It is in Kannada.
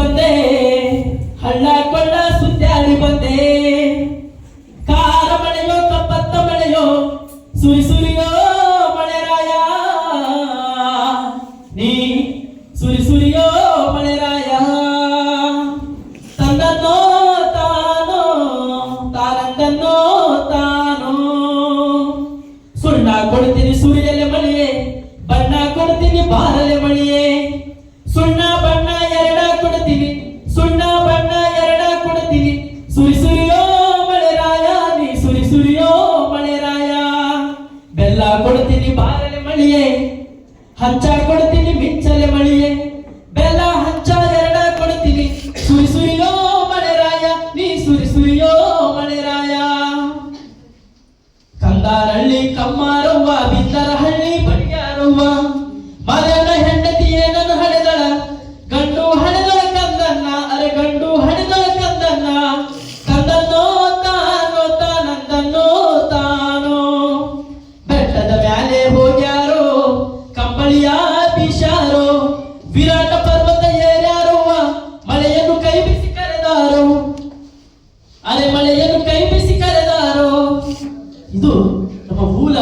ಬಂದೆ ಹಳ್ಳ ಕೊಳ್ಳ ಸುತ್ತಾಡಿ ಬಂದೆ. ಕಾರ ಮಳೆಯೋ, ಕಪ್ಪತ್ತ ಮಳೆಯೋ, ಸುರಿ ಸುರಿಯೋ ಮಳೆರಾಯ ನೀ ಸುರಿ ಸುರಿಯೋ ಮಳೆರಾಯ ತಂದನ್ನೋ, ತಾನೋ, ತಾನಂದನ್ನೋ, ತಾನೋ. ಸುಣ್ಣ ಕೊಡ್ತೀನಿ ಸುರಿಯಲೆ ಮಳೆಯೇ, ಬಣ್ಣ ಕೊಡ್ತೀನಿ ಬಾರಲೆ ಮಳೆಯೇ. ಬಾರಲೆ ಮಳಿಯೇ ಹಂಚ ಕೊಡ್ತೀನಿ, ಮಿಂಚಲೆ ಮಳಿಯೇ ಬೆಲ್ಲ ಹಂಚ, ಎರಡ ಕೊಡ್ತೀನಿ. ಸುರಿ ಸುರಿಯೋ ಮಳೆರಾಯ ನೀ ಸುರಿ ಸುರಿಯೋ ಮಳೆರಾಯ ಕಂದಾರಹಳ್ಳಿ ಕಮ್ಮಾರವ್ವ, ಬಿದ್ದರಹಳ್ಳಿ ಅಲೆ ಮಳೆಯನ್ನು ಕೈ ಬಿಸಿ ಕರೆದಾರೋ? ಇದು ನಮ್ಮ ಮೂಲ